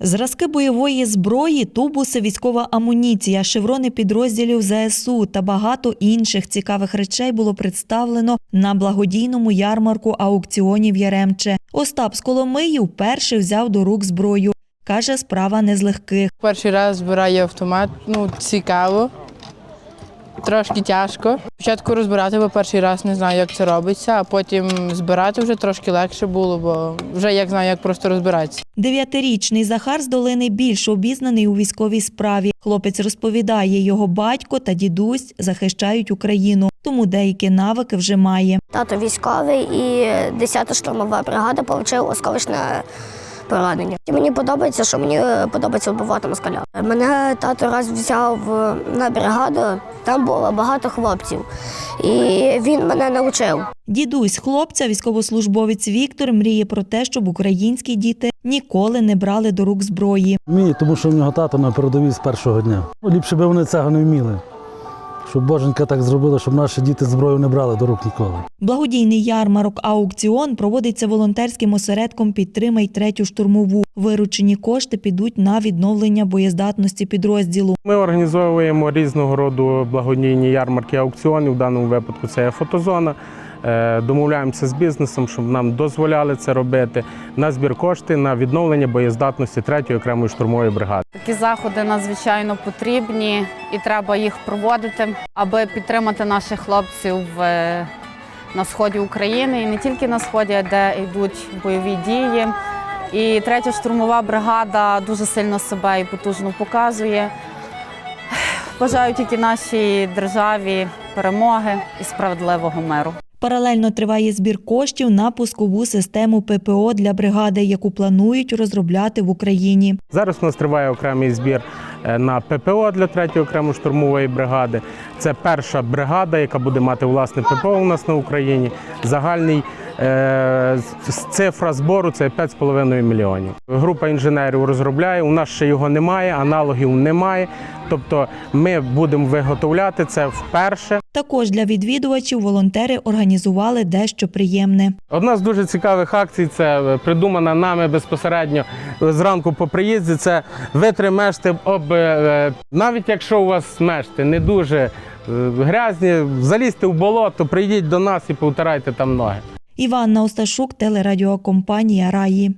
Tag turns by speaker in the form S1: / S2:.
S1: Зразки бойової зброї, тубуси, військова амуніція, шеврони підрозділів ЗСУ та багато інших цікавих речей було представлено на благодійному ярмарку аукціонів Яремче. Остап з Коломиї вперше взяв до рук зброю. Каже, справа не з легких.
S2: Перший раз збираю автомат, ну цікаво, трошки тяжко. Спочатку розбирати, бо перший раз не знаю, як це робиться, а потім збирати вже трошки легше було, бо вже як знаю, як просто розбиратися.
S1: Дев'ятирічний Захар з долини більш обізнаний у військовій справі. Хлопець розповідає, його батько та дідусь захищають Україну, тому деякі навики вже має.
S3: Тато військовий і 10-та штурмова бригада отримав осколочне поранення. І мені подобається, що мені е, подобається вбивати москаля. Мене тато раз взяв е, на бригаду, там було багато хлопців, і він мене навчив.
S1: Дідусь хлопця, військовослужбовець Віктор, мріє про те, щоб українські діти ніколи не брали до рук зброї.
S4: Вміє, тому що в нього тато на передовій з першого дня. Ліпше би вони цього не вміли. Щоб боженька так зробила, щоб наші діти зброю не брали до рук ніколи.
S1: Благодійний ярмарок аукціон проводиться волонтерським осередком Підтримай третю штурмову. Виручені кошти підуть на відновлення боєздатності підрозділу.
S5: Ми організовуємо різного роду благодійні ярмарки аукціони. В даному випадку це є фотозона. Е, Домовляємося з бізнесом, щоб нам дозволяли це робити на збір кошти на відновлення боєздатності 3-ї окремої штурмової бригади.
S6: Такі заходи надзвичайно потрібні і треба їх проводити, аби підтримати наших хлопців е, на сході України і не тільки на сході, а де йдуть бойові дії. І третя штурмова бригада дуже сильно себе і потужно показує. Бажаю тільки нашій державі перемоги і справедливого миру.
S1: Паралельно триває збір коштів на пускову систему ППО для бригади, яку планують розробляти в Україні.
S5: Зараз у нас триває окремий збір е, на ППО для 3-ї окремої штурмової бригади. Це перша бригада, яка буде мати власне ППО у нас на Україні. Загальний е, цифра збору це 5,5 мільйонів. Група інженерів розробляє. У нас ще його немає, аналогів немає. Тобто ми будемо виготовляти це вперше.
S1: Також для відвідувачів волонтери організували дещо приємне.
S5: Одна з дуже цікавих акцій це придумана нами безпосередньо зранку по приїзді. Це витри мешти об е, навіть якщо у вас мешти не дуже грязні, залізьте в болото, прийдіть до нас і повтирайте там ноги.
S1: Іванна Осташук, телерадіокомпанія Раї.